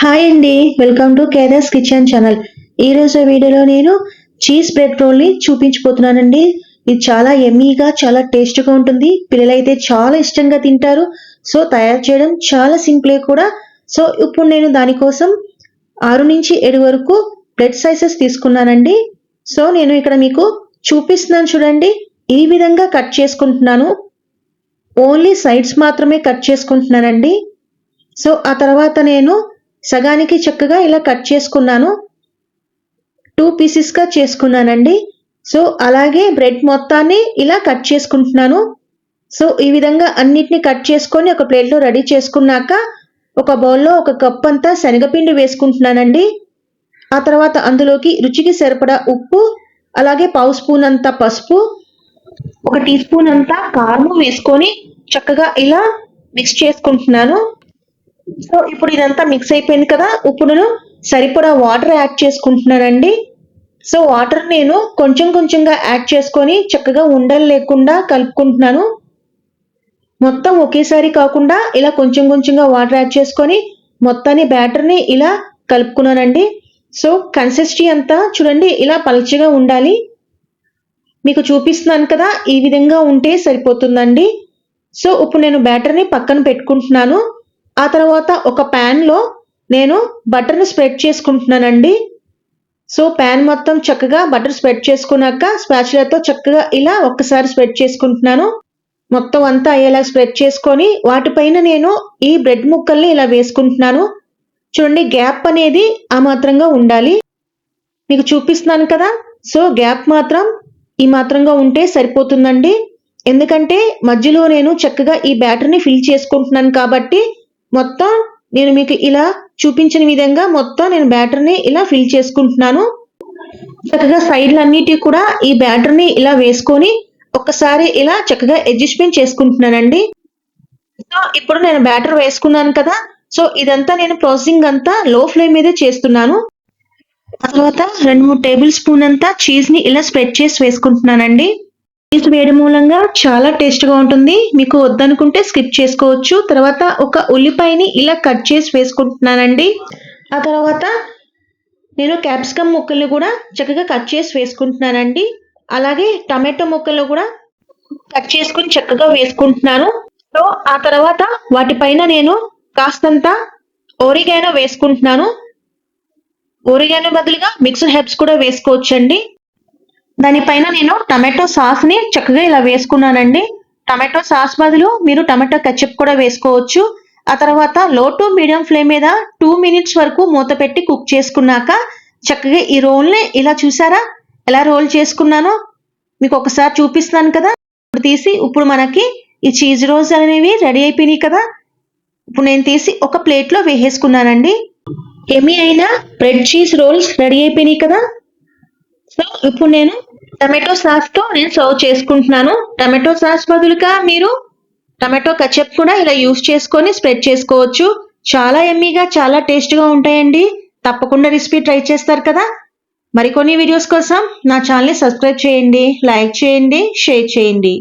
Hi అండి. Welcome to Keda's kitchen channel. ఈ రోజు వీడియోలో నేను చీజ్ బ్రెడ్ రోల్ని చూపించిపోతున్నానండి ఇది చాలా ఎమ్మీగా చాలా టేస్ట్గా ఉంటుంది. పిల్లలైతే చాలా ఇష్టంగా తింటారు. సో తయారు చేయడం చాలా సింపులే కూడా. సో ఇప్పుడు నేను దానికోసం ఆరు నుంచి ఏడు వరకు బ్రెడ్ సైజెస్ తీసుకున్నానండి. సో నేను ఇక్కడ మీకు చూపిస్తున్నాను చూడండి. ఈ విధంగా కట్ చేసుకుంటున్నాను. ఓన్లీ సైడ్స్ మాత్రమే కట్ చేసుకుంటున్నానండి. సో ఆ తర్వాత నేను సగానికి చక్కగా ఇలా కట్ చేసుకున్నాను. టూ పీసెస్గా చేసుకున్నానండి. సో అలాగే బ్రెడ్ మొత్తాన్ని ఇలా కట్ చేసుకుంటున్నాను. సో ఈ విధంగా అన్నిటిని కట్ చేసుకొని ఒక ప్లేట్లో రెడీ చేసుకున్నాక ఒక బౌల్లో ఒక కప్ అంతా శనగపిండి వేసుకుంటున్నానండి. ఆ తర్వాత అందులోకి రుచికి సరిపడా ఉప్పు అలాగే పావు స్పూన్ అంతా పసుపు ఒక టీ స్పూన్ అంతా కారం వేసుకొని చక్కగా ఇలా మిక్స్ చేసుకుంటున్నాను. సో ఇప్పుడు ఇదంతా మిక్స్ అయిపోయింది కదా ఇప్పుడు నేను సరిపడా వాటర్ యాడ్ చేసుకుంటున్నానండి. సో వాటర్ నేను కొంచెం కొంచెంగా యాడ్ చేసుకొని చక్కగా ఉండలు లేకుండా కలుపుకుంటున్నాను. మొత్తం ఒకేసారి కాకుండా ఇలా కొంచెం కొంచెంగా వాటర్ యాడ్ చేసుకొని మొత్తాన్ని బ్యాటర్ని ఇలా కలుపుకున్నానండి. సో కన్సిస్టీ అంతా చూడండి ఇలా పలచగా ఉండాలి. మీకు చూపిస్తున్నాను కదా ఈ విధంగా ఉంటే సరిపోతుందండి. సో ఇప్పుడు నేను బ్యాటర్ని పక్కన పెట్టుకుంటున్నాను. ఆ తర్వాత ఒక ప్యాన్లో నేను బటర్ని స్ప్రెడ్ చేసుకుంటున్నానండి. సో ప్యాన్ మొత్తం చక్కగా బటర్ స్ప్రెడ్ చేసుకున్నాక స్పాచులతో చక్కగా ఇలా ఒక్కసారి స్ప్రెడ్ చేసుకుంటున్నాను. మొత్తం అంతా అయ్యేలా స్ప్రెడ్ చేసుకొని వాటిపైన నేను ఈ బ్రెడ్ ముక్కల్ని ఇలా వేసుకుంటున్నాను. చూడండి గ్యాప్ అనేది ఆ మాత్రంగా ఉండాలి. మీకు చూపిస్తున్నాను కదా? సో గ్యాప్ మాత్రం ఈ మాత్రంగా ఉంటే సరిపోతుందండి. ఎందుకంటే మధ్యలో నేను చక్కగా ఈ బ్యాటర్ని ఫిల్ చేసుకుంటున్నాను కాబట్టి మొత్తం నేను మీకు ఇలా చూపించిన విధంగా మొత్తం నేను బ్యాటర్ని ఇలా ఫిల్ చేసుకుంటున్నాను. చక్కగా సైడ్లన్నిటి కూడా ఈ బ్యాటర్ని ఇలా వేసుకొని ఒక్కసారి ఇలా చక్కగా అడ్జస్ట్మెంట్ చేసుకుంటున్నానండి. సో ఇప్పుడు నేను బ్యాటర్ వేసుకున్నాను కదా సో ఇదంతా నేను ప్రాసెసింగ్ అంతా లో ఫ్లేమ్ మీదే చేస్తున్నాను. తర్వాత రెండు మూడు టేబుల్ స్పూన్ అంతా చీజ్ని ఇలా స్ప్రెడ్ చేసి వేసుకుంటున్నానండి. చీజ్ వేయడం మూలంగా చాలా టేస్ట్గా ఉంటుంది. మీకు వద్దనుకుంటే స్కిప్ చేసుకోవచ్చు. తర్వాత ఒక ఉల్లిపాయని ఇలా కట్ చేసి వేసుకుంటున్నానండి. ఆ తర్వాత నేను క్యాప్సికమ్ ముక్కల్ని కూడా చక్కగా కట్ చేసి వేసుకుంటున్నానండి. అలాగే టమాటో ముక్కలు కూడా కట్ చేసుకుని చక్కగా వేసుకుంటున్నాను. సో ఆ తర్వాత వాటిపైన నేను కాస్తంత ఓరిగానో వేసుకుంటున్నాను. ఓరిగానో బదులుగా మిక్స్డ్ హెర్బ్స్ కూడా వేసుకోవచ్చండి. దానిపైన నేను టమాటో సాస్ని చక్కగా ఇలా వేసుకున్నానండి. టమాటో సాస్ బదులు మీరు టమాటో కచ్చప్ కూడా వేసుకోవచ్చు. ఆ తర్వాత లో టు మీడియం ఫ్లేమ్ మీద టూ మినిట్స్ వరకు మూత పెట్టి కుక్ చేసుకున్నాక చక్కగా ఈ రోల్ని ఇలా చూసారా? ఎలా రోల్ చేసుకున్నానో మీకు ఒకసారి చూపిస్తున్నాను కదా. ఇప్పుడు తీసి ఇప్పుడు మనకి ఈ చీజ్ రోల్స్ అనేవి రెడీ అయిపోయినాయి కదా. ఇప్పుడు నేను తీసి ఒక ప్లేట్లో వేసేసుకున్నానండి. ఏమి అయినా బ్రెడ్ చీజ్ రోల్స్ రెడీ అయిపోయినాయి కదా. సో ఇప్పుడు నేను టమాటో సాస్తో నేను సర్వ్ చేసుకుంటున్నాను. టమాటో సాస్ బదులుగా మీరు టమాటో కచప్ కూడా ఇలా యూస్ చేసుకొని స్ప్రెడ్ చేసుకోవచ్చు. చాలా ఎమ్మీగా చాలా టేస్ట్గా ఉంటాయండి. తప్పకుండా రెసిపీ ట్రై చేస్తారు కదా? మరికొన్ని వీడియోస్ కోసం నా ఛానల్ని సబ్స్క్రైబ్ చేయండి లైక్ చేయండి షేర్ చేయండి.